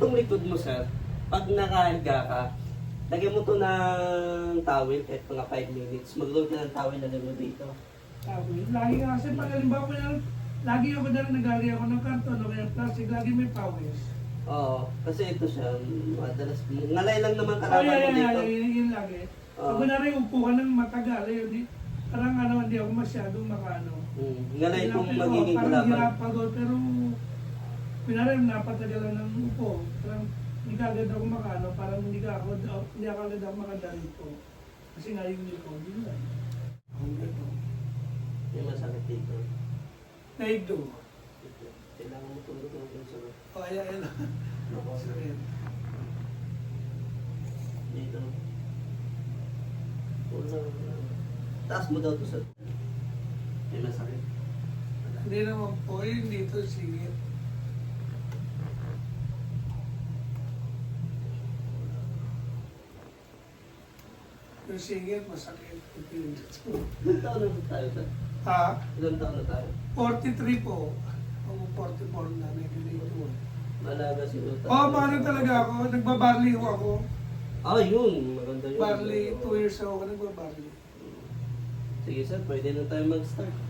itong likod mo, sir, pag nakahiga ka, lagyan mo to ng towel kahit mga 5 minutes. Mag-load ka ng towel na mo dito. Sabi, lagi nga kasi pag halimbawa ko yan, lagi ako dala nagari ako ng karton o kaya plastic, lagi may pawis. Oo, kasi ito siya, madalas, ngalay lang naman Ay, kalaban ay, mo ay, dito. ay, yun, yun lagi. Oo. Pag kunwari upo ka ng matagal, ayun, di, parang ano, hindi ako masyadong makano. Hmm, ngalay kung magiging oo, Parang kalaban. hirap pagod, pero kunwari napatagalan ng upo, parang hindi ka agad ako makano, parang hindi ka ako, hindi ako agad ako makadalito. Kasi nga yung likod, yun lang. Ang ganito. Yung masakit dito. Naido. Kailangan mo tumutulong dun sa O, ayan, ayan. Sakit. dito. Wala. Taas mo daw to sa... May masakit. Hindi naman po, yun dito singit. Yung singit, masakit. Ilang taon na ba tayo? Ha? Ilang taon na tayo? 43 po. Ako 44 na, 1981. Malaga si Ruta. Oo, oh, talaga ako? Nagbabarley ho ako. Ah, yun. Maganda yun. Barley, 2 years ako nagbabarley. Sige sir, pwede na tayo mag-start.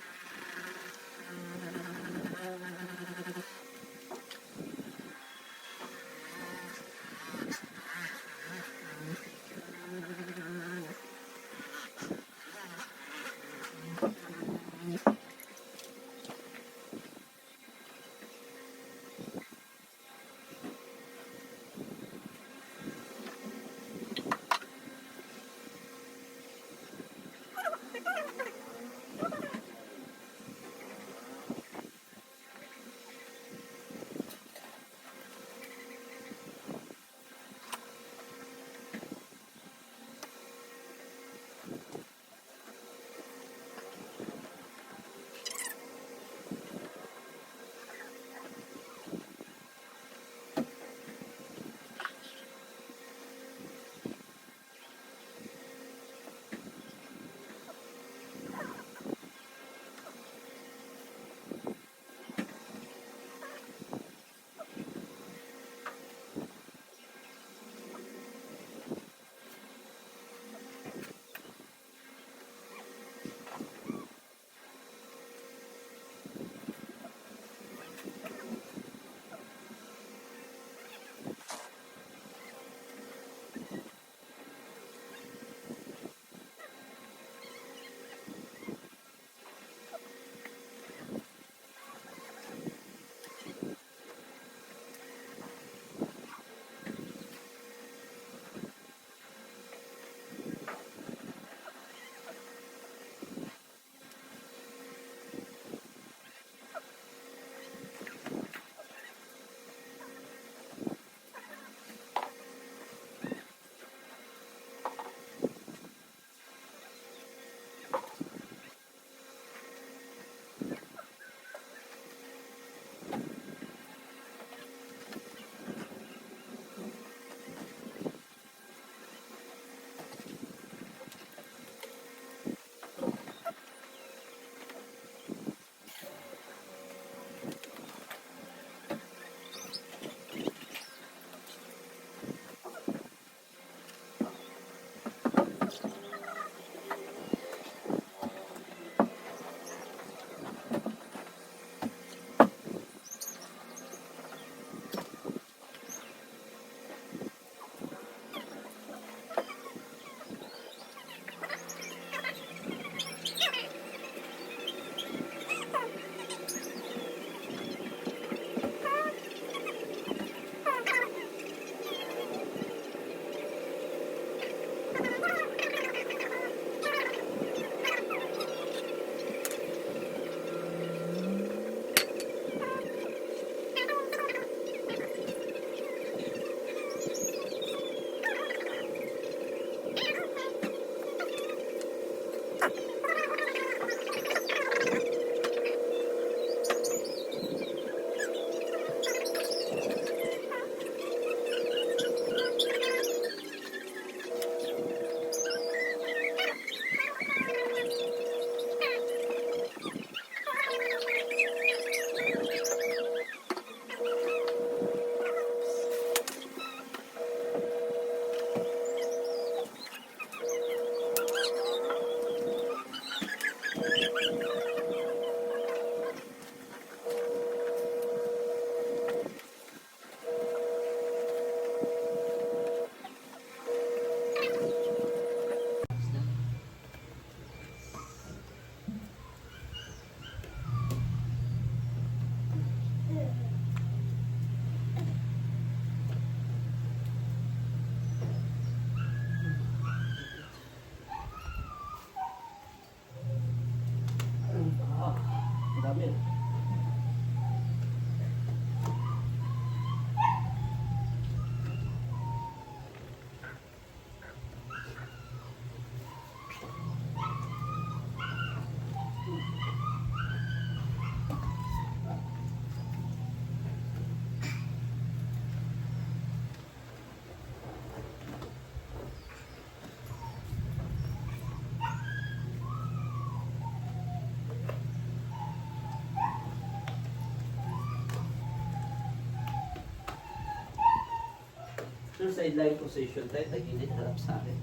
Yung sideline position tayo, tagilid, harap sa akin.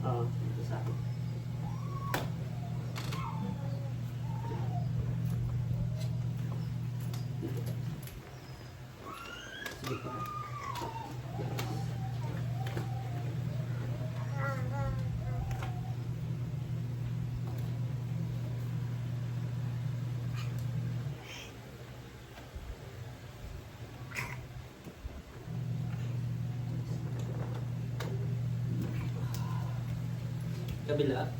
Oo, dito sa akin. Sige pa. Kabila.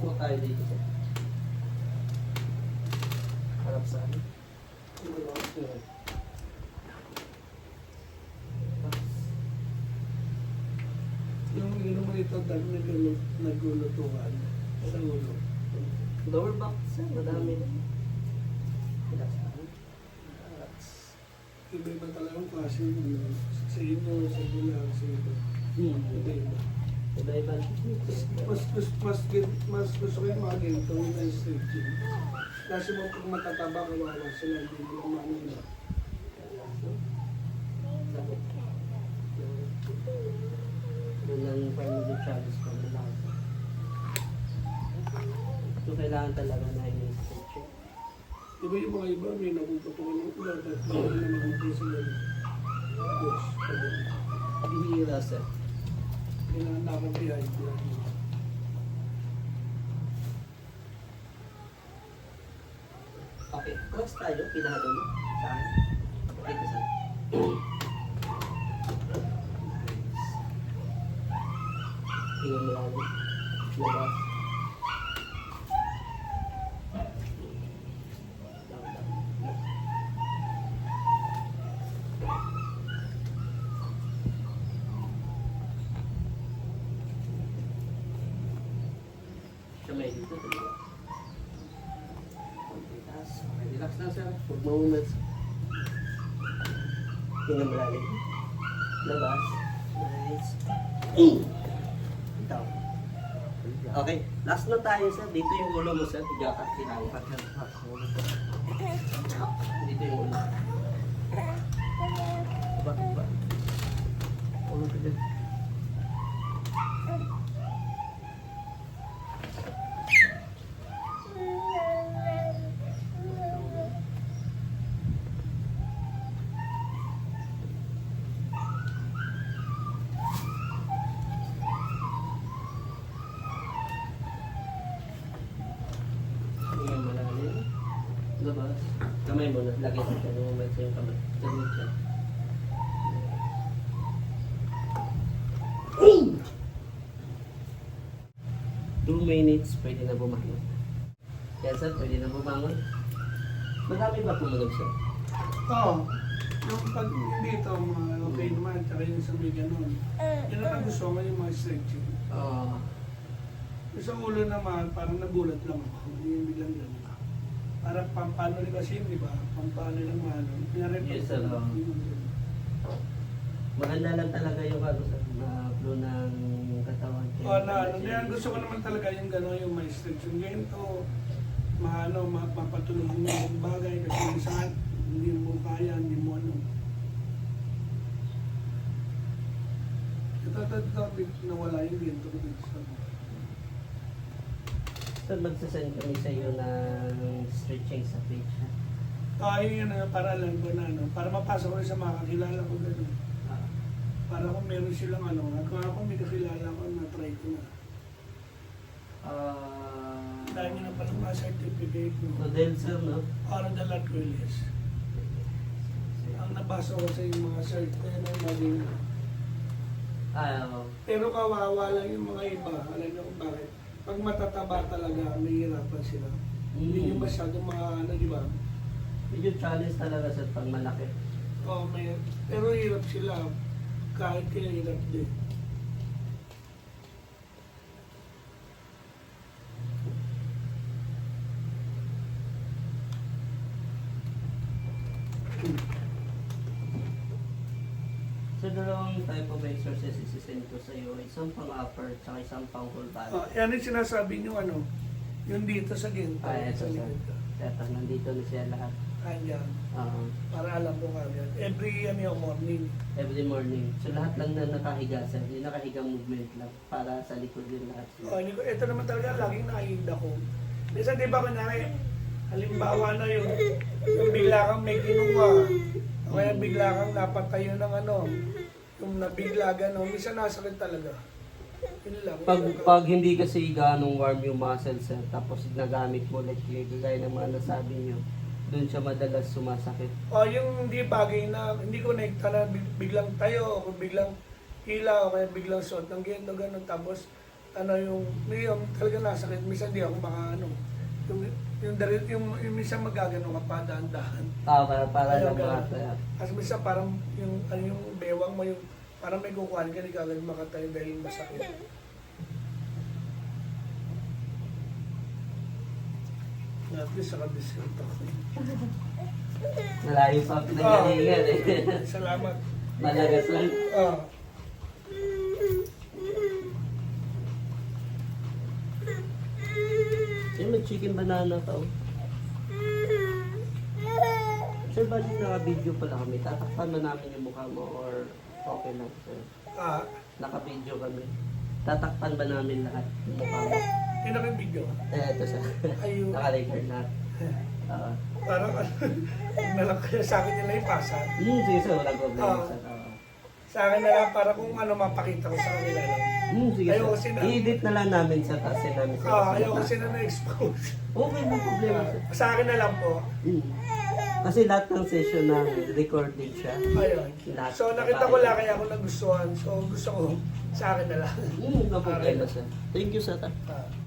po tayo dito. Harap sa akin. Yung inom mo ito, nagulo- nagulutuan sa ulo. Lower back, sir. Madami. Lang. Iba-iba talagang klase yung sa inyo, sa bilang, sa ito. Hmm. Iba-iba. Mas, mas, mas, mas, mas gusto ko yung mga ganito, yung na stretching. Kasi mo pag matataba, kawawa sila, hindi mo naman. Sakit. Doon lang yung family charges ko. So, kailangan talaga na i-stretching. Iba yung mga iba, may napuputukan ng ulo, at hindi na naman sila. Yes, Bihira, sir. Pinahanda ko VIP lang. Okay, cross tayo, pinahanda mo. Saan? Dito saan? May dito, dito. Konti taas. Okay, relax lang sir. Huwag moments. Tingnan mo lalim. Labas. Nice. Itaw. Okay, last na tayo sir. Dito yung ulo mo sir. Higa ka. Kinangkat ka. Dito yung ulo. Ba, ba. Ulo ka dyan. Tingnan mo lalim. Labas. Kamay mo. Lagay mo siya. Sa yung kamay. Ganun siya. Two minutes, pwede na bumangon. Yan sir, pwede na bumangon. Madami ba tumunog sir? Oo. Yung pag dito, mga okay naman, tsaka yung sa may ganun. Yun ang gusto ko yung mga stretching. Oo. Yung sa ulo naman, parang nagulat lang ako. Hindi yung biglang ganun. Pampano kasi yun, di ba? Pampano lang ano. Pinarep Yes, sir, oo. Maganda lang talaga yung ano sir, na flow ng katawan. O na, ano, kaya gusto ko naman talaga yung gano'n yung may stretching. Ngayon to, maano, ma- mapatuloy mo yung bagay kasi minsan hindi mo kaya, hindi mo ano. Ito, ito, ito, ito, nawala yung dito ko dito sa Sir, magsasend kami sa iyo ng stretching sa page. ha? Ah, yun yun, ano, para alam ko na, ano, para mapasok ko sa mga kakilala ko gano'n. Ah, Para kung meron silang ano, at kung ako may kakilala ko, na-try ko na. Ah, Dahil nyo na pala mga certificate mo. then sir, no? Para the lot yes. Ang nabasa ko sa yung mga cert ko yun ang naging... Ah, oo. Pero kawawa lang yung mga iba. Alam niyo kung bakit? Pag matataba talaga, may hirapan sila. Hindi Mm. yung masyadong mga ano, di ba? Medyo challenge talaga sa pag malaki. Oo, may... Pero hirap sila. Kahit kaya hirap din. So, dalawang exercise isisend ko sa iyo. Isang pang upper, tsaka isang pang whole body. Ah, yan yung sinasabi niyo ano, yung dito sa ginto. Ah, ito sa ko. Eto, nandito na siya lahat. Ayan. Ah, Para alam ko kagad. Every ano yung morning. every morning. So, lahat lang na nakahiga sir. Yung nakahiga movement lang. Para sa likod din lahat. Oh, hindi ko, ito naman talaga laging nakahinda ko. Minsan di ba kunyari, halimbawa na yung, yung bigla kang may kinuha, o kaya bigla kang napatayo ng ano, yung nabigla gano'n, minsan nasakit talaga. Yun lang. Pag, pag hindi kasi ganong warm yung muscles sir, tapos nagamit mo like gaya ng mga nasabi nyo, doon siya madalas sumasakit. O yung hindi bagay na, hindi ko na big- biglang tayo, o biglang hila, o kaya biglang suot ng ganito, gano'n, tapos ano yung, yung talaga nasakit, minsan di ako maka ano, yung, yung, yung, yung, yung minsan magagano ka pa, dahan-dahan. Ah, para, para lang mga Kasi minsan parang yung, ano yung bewang mo, yung, parang may kukuhan ka, di ka agad makatayo dahil masakit. At least nakadiscount ako. Malayo pa pinagalingan eh. Salamat. Malagas lang. Ah. Sir, chicken banana oh. Sir, bali naka-video pala kami. Tatakpan ba namin yung mukha mo or okay lang, sir? Ah, Naka-video kami. Tatakpan ba namin lahat yung mukha mo? yun ang video. Eh, ito sir. Ayun. Naka-record lahat. Ah. Parang huwag na lang kaya sa akin nila ipasa. Hmm, sige sir, walang problema Ah. sir. Oo. Sa akin na lang para kung ano mapakita ko sa kanila lang. Hmm, sige Ayaw kasi na- I-edit na lang namin sa tasin namin sa Ah, ayaw kasi na na-expose. Okay, no problema. Sa akin na lang po. Hmm. Kasi lahat ng session na recording siya. Ayun. Lahat. So nakita ko lang kaya ako nagustuhan. So gusto ko sa akin na lang. Hmm, no problema sir. Thank you sir. Ah.